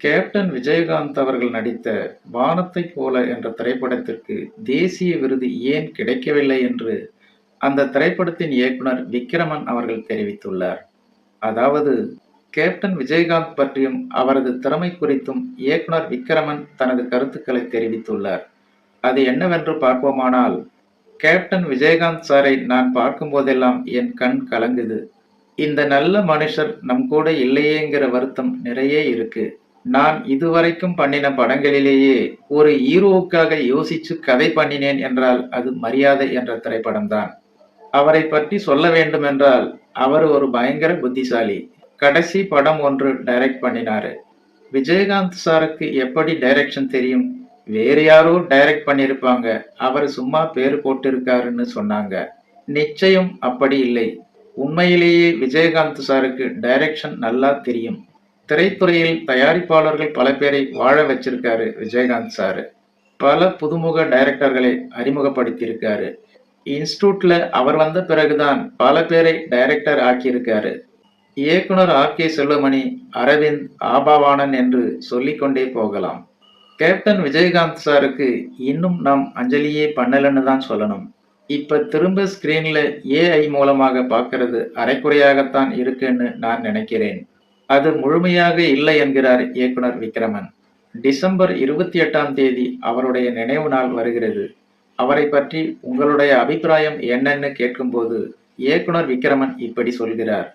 Captain Vijayakanth அவர்கள் நடித்த வானத்தைப் போல என்ற திரைப்படத்திற்கு தேசிய விருது ஏன் கிடைக்கவில்லை என்று அந்த திரைப்படத்தின் இயக்குனர் விக்ரமன் அவர்கள் தெரிவித்துள்ளார். அதாவது கேப்டன் விஜயகாந்த் பற்றியும் அவரது திறமை குறித்தும் இயக்குனர் விக்ரமன் தனது கருத்துக்களை தெரிவித்துள்ளார். அது என்னவென்று பார்ப்போமானால் கேப்டன் விஜயகாந்த் சாரை நான் பார்க்கும்போதெல்லாம் என் கண் கலங்குது. இந்த நல்ல மனுஷர் நம் கூட இல்லையேங்கிற வருத்தம் நிறைய இருக்கு. நான் இதுவரைக்கும் பண்ணின படங்களிலேயே ஒரு ஹீரோவுக்காக யோசிச்சு கதை பண்ணினேன் என்றால் அது மரியாதை என்ற திரைப்படம்தான். அவரை பற்றி சொல்ல வேண்டும் என்றால் அவர் ஒரு பயங்கர புத்திசாலி. கடைசி படம் ஒன்று டைரக்ட் பண்ணினாரு. விஜயகாந்த் சாருக்கு எப்படி டைரக்ஷன் தெரியும்? வேறு யாரோ டைரக்ட் பண்ணியிருப்பாங்க. அவர் சும்மா பேர் போட்டிருக்காருன்னு சொன்னாங்க. நிச்சயம் அப்படி இல்லை. உண்மையிலேயே விஜயகாந்த் சாருக்கு டைரக்ஷன் நல்லா தெரியும். திரைத்துறையில் தயாரிப்பாளர்கள் பல பேரை வாழ வச்சிருக்காரு விஜயகாந்த் சாரு. பல புதுமுக டைரக்டர்களை அறிமுகப்படுத்தியிருக்காரு. இன்ஸ்டியூட்ல அவர் வந்த பிறகுதான் பல பேரை டைரக்டர் ஆக்கியிருக்காரு. இயக்குனர் ஆர். கே. செல்வமணி அரவிந்த் ஆபாவானன் என்று சொல்லிக்கொண்டே போகலாம். கேப்டன் விஜயகாந்த் சாருக்கு இன்னும் நாம் அஞ்சலியே பண்ணலன்னு தான் சொல்லணும். இப்ப திரும்ப ஸ்கிரீன்ல ஏஐ மூலமாக பார்க்கறது அரைக்குறையாகத்தான் இருக்குன்னு நான் நினைக்கிறேன். அது முழுமையாக இல்லை என்கிறார் இயக்குனர் விக்ரமன். டிசம்பர் இருபத்தி எட்டாம் தேதி அவருடைய நினைவு நாள் வருகிறது. அவரை பற்றி உங்களுடைய அபிப்பிராயம் என்னன்னு கேட்கும்போது இயக்குனர் விக்ரமன் இப்படி சொல்கிறார்.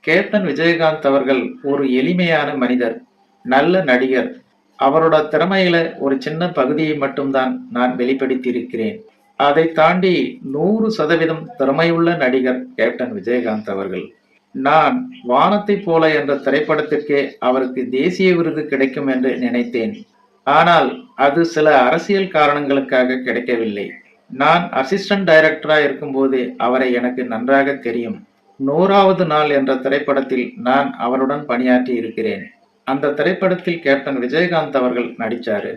கேப்டன் விஜயகாந்த் அவர்கள் ஒரு எளிமையான மனிதர் நல்ல நடிகர். அவரோட திறமையில ஒரு சின்ன பகுதியை மட்டும்தான் நான் வெளிப்படுத்தியிருக்கிறேன். அதை தாண்டி நூறு சதவீதம் திறமையுள்ள நடிகர் கேப்டன் விஜயகாந்த் அவர்கள். நான் வானத்தை போல என்ற திரைப்படத்திற்கே அவருக்கு தேசிய விருது கிடைக்கும் என்று நினைத்தேன். ஆனால் அது சில அரசியல் காரணங்களுக்காக கிடைக்கவில்லை. நான் அசிஸ்டன்ட் டைரக்டரா இருக்கும்போதே அவரை எனக்கு நன்றாக தெரியும். நூறாவது நாள் என்ற திரைப்படத்தில் நான் அவருடன் பணியாற்றி இருக்கிறேன். அந்த திரைப்படத்தில் கேப்டன் விஜயகாந்த் அவர்கள் நடிச்சாரு.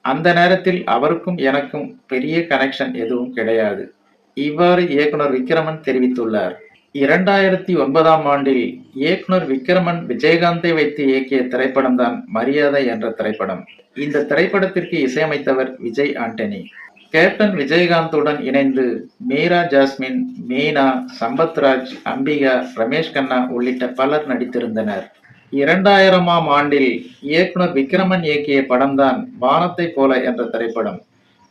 அந்த நேரத்தில் அவருக்கும் எனக்கும் பெரிய கனெக்ஷன் எதுவும் கிடையாது. இவ்வாறு இயக்குனர் விக்ரமன் தெரிவித்துள்ளார். இரண்டாயிரத்தி ஒன்பதாம் ஆண்டில் இயக்குனர் விக்ரமன் விஜயகாந்தை வைத்து இயக்கிய திரைப்படம் தான் மரியாதை என்ற திரைப்படம். இந்த திரைப்படத்திற்கு இசையமைத்தவர் விஜய் ஆண்டனி. கேப்டன் விஜயகாந்துடன் இணைந்து மீரா ஜாஸ்மின் மீனா சம்பத்ராஜ் அம்பிகா ரமேஷ் கண்ணா உள்ளிட்ட பலர் நடித்திருந்தனர். இரண்டாயிரமாம் ஆண்டில் இயக்குனர் விக்ரமன் இயக்கிய படம்தான் வானத்தை போல என்ற திரைப்படம்.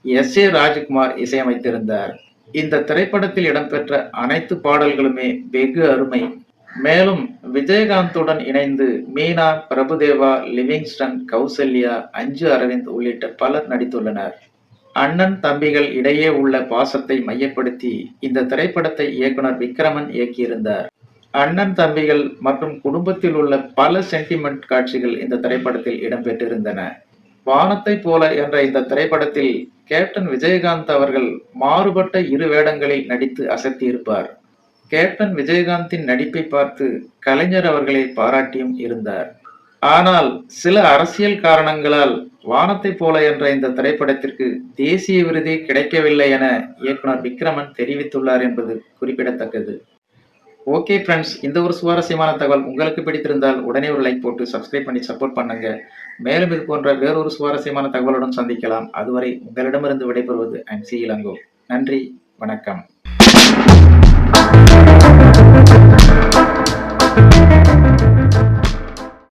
எஸ் ஏ ராஜ்குமார் இசையமைத்திருந்தார். இந்த திரைப்படத்தில் இடம்பெற்ற அனைத்து பாடல்களுமே வெகு அருமை. மேலும் விஜயகாந்துடன் இணைந்து மீனா பிரபுதேவா லிவிங்ஸ்டன் கௌசல்யா அஞ்சு அரவிந்த் உள்ளிட்ட பலர் நடித்துள்ளனர். அண்ணன் தம்பிகள் இடையே உள்ள பாசத்தை மையப்படுத்தி இந்த திரைப்படத்தை இயக்குனர் விக்ரமன் இயக்கியிருந்தார். அண்ணன் தம்பிகள் மற்றும் குடும்பத்தில் உள்ள பல சென்டிமெண்ட் காட்சிகள் இந்த திரைப்படத்தில் இடம்பெற்றிருந்தன. வானத்தை போல என்ற இந்த திரைப்படத்தில் கேப்டன் விஜயகாந்த் அவர்கள் மாறுபட்ட இரு வேடங்களில் நடித்து அசத்தியிருப்பார். கேப்டன் விஜயகாந்தின் நடிப்பை பார்த்து கலைஞர் அவர்களை பாராட்டியும் இருந்தார். ஆனால் சில அரசியல் காரணங்களால் வானத்தை போல என்ற இந்த திரைப்படத்திற்கு தேசிய விருதே கிடைக்கவில்லை என இயக்குனர் விக்ரமன் தெரிவித்துள்ளார் என்பது குறிப்பிடத்தக்கது. ஓகே ஃப்ரெண்ட்ஸ் இந்த ஒரு சுவாரஸ்யமான தகவல் உங்களுக்கு பிடித்திருந்தால் உடனே ஒரு லைக் போட்டு சப்ஸ்கிரைப் பண்ணி சப்போர்ட் பண்ணுங்க. மேலும் இது போன்ற வேறொரு சுவாரஸ்யமான தகவலுடன் சந்திக்கலாம். அதுவரை உங்களிடமிருந்து விடைபெறுவது அண்ட் சி இளங்கோ. நன்றி வணக்கம்.